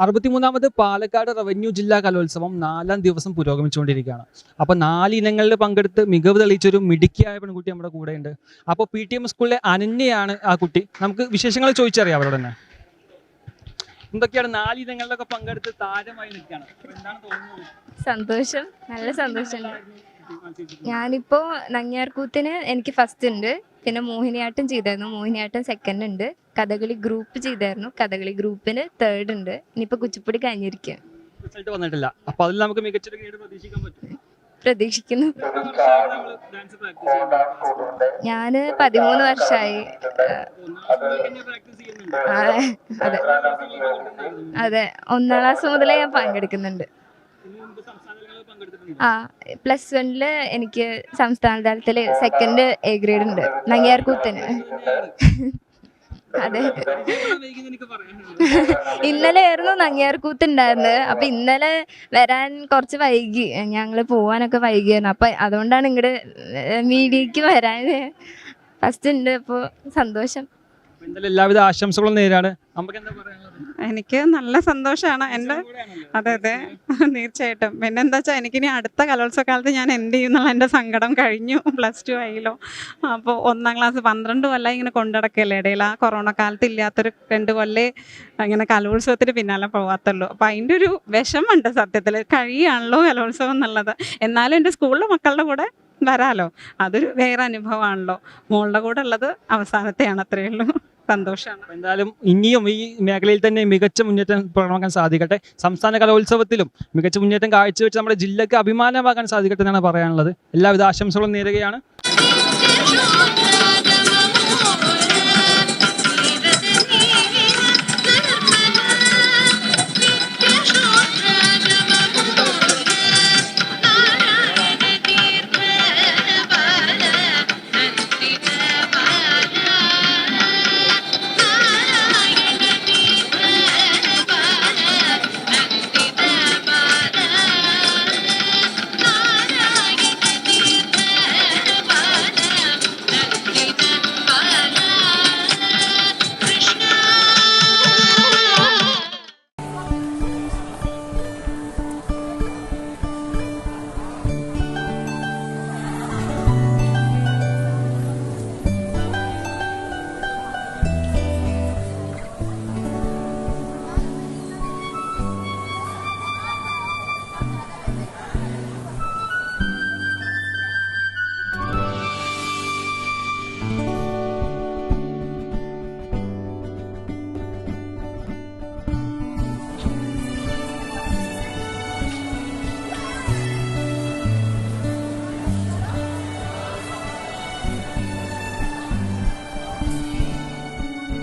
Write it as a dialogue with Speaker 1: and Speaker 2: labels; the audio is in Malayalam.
Speaker 1: അറുപത്തിമൂന്നാമത് പാലക്കാട് റവന്യൂ ജില്ലാ കലോത്സവം നാലാം ദിവസം പുരോഗമിച്ചുകൊണ്ടിരിക്കുകയാണ്. അപ്പോൾ നാല് ഇനങ്ങളിൽ പങ്കെടുത്ത് മികവ് തെളിയിച്ചൊരു മിടുക്കിയായ പെൺകുട്ടി നമ്മുടെ കൂടെയുണ്ട്. അപ്പൊ അപ്പോൾ പി ടി എം സ്കൂളിലെ അനന്യയാണ് ആ കുട്ടി. നമുക്ക് വിശേഷങ്ങൾ ചോദിച്ചറിയാം അവരോട് തന്നെ. എന്തൊക്കെയാണ് നാല് ഇനങ്ങളിലൊക്കെ പങ്കെടുത്ത് താരമായി നിൽക്കുകയാണ്? എന്താണ് തോന്നുന്നത്?
Speaker 2: സന്തോഷം. നല്ല ഞാനിപ്പോ നങ്ങിയാർകൂത്തിന് എനിക്ക് ഫസ്റ്റ് ഉണ്ട്. പിന്നെ മോഹിനിയാട്ടം ചെയ്തായിരുന്നു. മോഹിനിയാട്ടം സെക്കൻഡ് ഉണ്ട്. കഥകളി ഗ്രൂപ്പ് ചെയ്തായിരുന്നു. കഥകളി ഗ്രൂപ്പിന് തേർഡ് ഉണ്ട്. ഇനിയിപ്പോ കുച്ചിപ്പുടി കഴിഞ്ഞിരിക്കും.
Speaker 1: റിസൾട്ട് വന്നിട്ടില്ല. അതിൽ നമുക്ക് മികച്ചൊരു ഗ്രേഡ് പ്രതീക്ഷിക്കാൻ പറ്റും.
Speaker 2: പ്രതീക്ഷിക്കുന്നു. ഞാൻ പതിമൂന്ന് വർഷമായി അതെ. അതെ. ഒന്നാം ക്ലാസ് മുതലേ ഞാൻ പങ്കെടുക്കുന്നുണ്ട്. ആ പ്ലസ് വണ്ണിൽ എനിക്ക് സംസ്ഥാന തലത്തിൽ സെക്കൻഡ് എ ഗ്രേഡ് ഉണ്ട് നങ്ങ്യാർകൂത്തിന് അതെ. ഇന്നലെ ആയിരുന്നു നങ്ങിയാർകൂത്ത് ഉണ്ടായിരുന്നത് അപ്പൊ ഇന്നലെ വരാൻ കുറച്ച് വൈകി. ഞങ്ങൾ പോവാനൊക്കെ വൈകിയായിരുന്നു. അപ്പൊ അതുകൊണ്ടാണ് ഇങ്ങോട്ട് മീഡിയക്ക് വരാൻ ഫസ്റ്റ് ഉണ്ട്. അപ്പോൾ സന്തോഷം.
Speaker 1: എല്ലാവിധ ആശംസകളും നേരാണ്. എന്താ പറയാനുള്ളത്?
Speaker 3: എനിക്ക് നല്ല സന്തോഷമാണ് എന്റെ അതെ അതെ. തീർച്ചയായിട്ടും. പിന്നെ എന്താ വെച്ചാൽ എനിക്കിനി അടുത്ത കലോത്സവ കാലത്ത് ഞാൻ എന്ത് ചെയ്യുന്നുള്ള എന്റെ സങ്കടം കഴിഞ്ഞു. പ്ലസ് ടു ആയില്ലോ. അപ്പോൾ ഒന്നാം ക്ലാസ് പന്ത്രണ്ട് കൊല്ലം ഇങ്ങനെ കൊണ്ടടക്കല്ലേ. ഇടയിൽ ആ കൊറോണ കാലത്ത് ഇല്ലാത്തൊരു രണ്ട് കൊല്ലേ ഇങ്ങനെ കലോത്സവത്തിന് പിന്നാലെ പോകാത്തുള്ളൂ അപ്പോൾ അതിന്റെ ഒരു വിഷമുണ്ട് സത്യത്തിൽ കഴിയാണല്ലോ കലോത്സവം എന്നുള്ളത്. എന്നാലും എന്റെ സ്കൂളിലെ മക്കളുടെ കൂടെ വരാലോ? അതൊരു വേറെ അനുഭവമാണല്ലോ. മോളുടെ കൂടെ ഉള്ളത് അവസാനത്തെയാണ് അത്രയേ ഉള്ളൂ. സന്തോഷമാണ്.
Speaker 1: എന്തായാലും ഇനിയും ഈ മേഖലയിൽ തന്നെ മികച്ച മുന്നേറ്റം പുറമാക്കാൻ സാധിക്കട്ടെ. സംസ്ഥാന കലോത്സവത്തിലും മികച്ച മുന്നേറ്റം കാഴ്ചവെച്ച് നമ്മുടെ ജില്ലയ്ക്ക് അഭിമാനമാകാൻ സാധിക്കട്ടെ എന്നാണ് പറയാനുള്ളത്. എല്ലാവിധ ആശംസകളും നേരുകയാണ്.